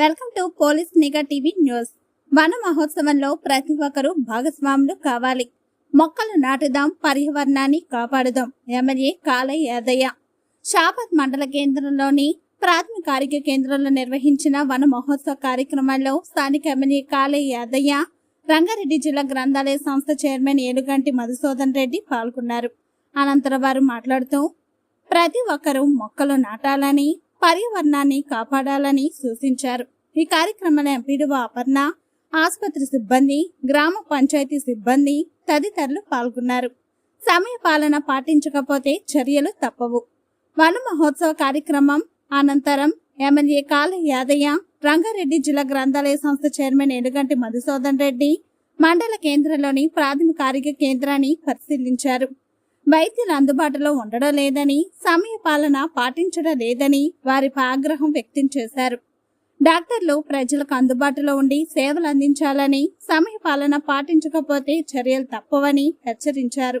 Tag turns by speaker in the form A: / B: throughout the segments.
A: Welcome to police Nigha TV news. వన మహోత్సవంలో ప్రతి ఒక్కరూ భాగస్వాములు కావాలి. మొక్కలు నాటుదాం పర్యావరణాన్ని కాపాడుదాం. ఎమ్మెల్యే కాలయ్య యాదయ్య. షాపత్ మండల కేంద్రంలోని ప్రాథమిక ఆరోగ్య కేంద్రంలో నిర్వహించిన వన మహోత్సవ కార్యక్రమాల్లో స్థానిక ఎమ్మెల్యే కాలయ్య యాదయ్య రంగారెడ్డి జిల్లా గ్రంథాలయ సంస్థ చైర్మన్ ఏలుగంటి మధుసూదన్ రెడ్డి పాల్గొన్నారు. అనంతరం వారు మాట్లాడుతూ ప్రతి ఒక్కరూ మొక్కలు నాటాలని పర్యావరణాన్ని కాపాడాలని సూచించారు. ఈ కార్యక్రమంలో ఎంపీడీఓ అపర్ణ ఆసుపత్రి సిబ్బంది గ్రామ పంచాయతీ సిబ్బంది తదితరులు పాల్గొన్నారు. సమయ పాలన పాటించకపోతే చర్యలు తప్పవు. వన మహోత్సవ కార్యక్రమం అనంతరం ఎమ్మెల్యే కాల యాదయ్య రంగారెడ్డి జిల్లా గ్రంథాలయ సంస్థ చైర్మన్ ఎలుగంటి మధుసూదన్ రెడ్డి మండల కేంద్రంలోని ప్రాథమిక ఆరోగ్య కేంద్రాన్ని పరిశీలించారు. వైద్యులు అందుబాటులో ఉండడం లేదని సమయ పాలన పాటించడం లేదని వారిపై ఆగ్రహం వ్యక్తం చేశారు. డాక్టర్లు ప్రజలకు అందుబాటులో ఉండి సేవలు అందించాలని సమయ పాలన పాటించకపోతే చర్యలు తప్పవని హెచ్చరించారు.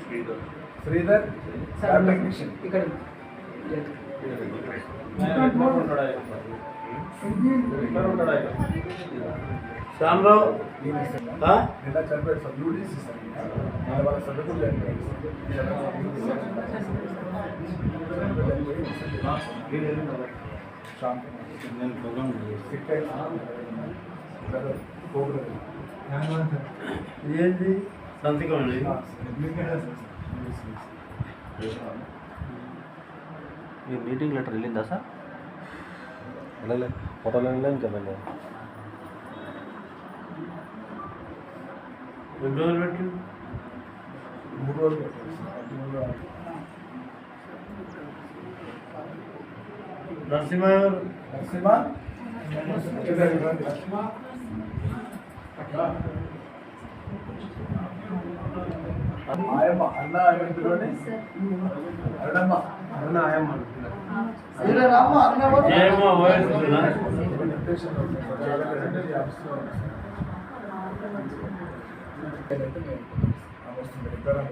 B: శ్రీధర్.
C: శ్రీధర్ ల్యాబ్ టెక్నీషియన్
D: ఇక్కడ శ్యామరావు ఆ? ఏంది? సంతకం అండి.
E: మీ మీటింగ్ లెటర్ వెళ్ళిందా సార్? వెళ్ళలే. ఫోటోలు వెళ్ళలే వెళ్ళలే.
D: ఎన్ని రోజులు పెట్టి
C: మూడు రోజులు పెట్టారు సార్. మూడు రోజులు.
D: నరసింహ
C: నరసింహ. ఆయమ్మ అన్న ఆయన పిలవండి అరుణమ్మ అరుణ ఆయమ్మ వస్తుంది. సార్.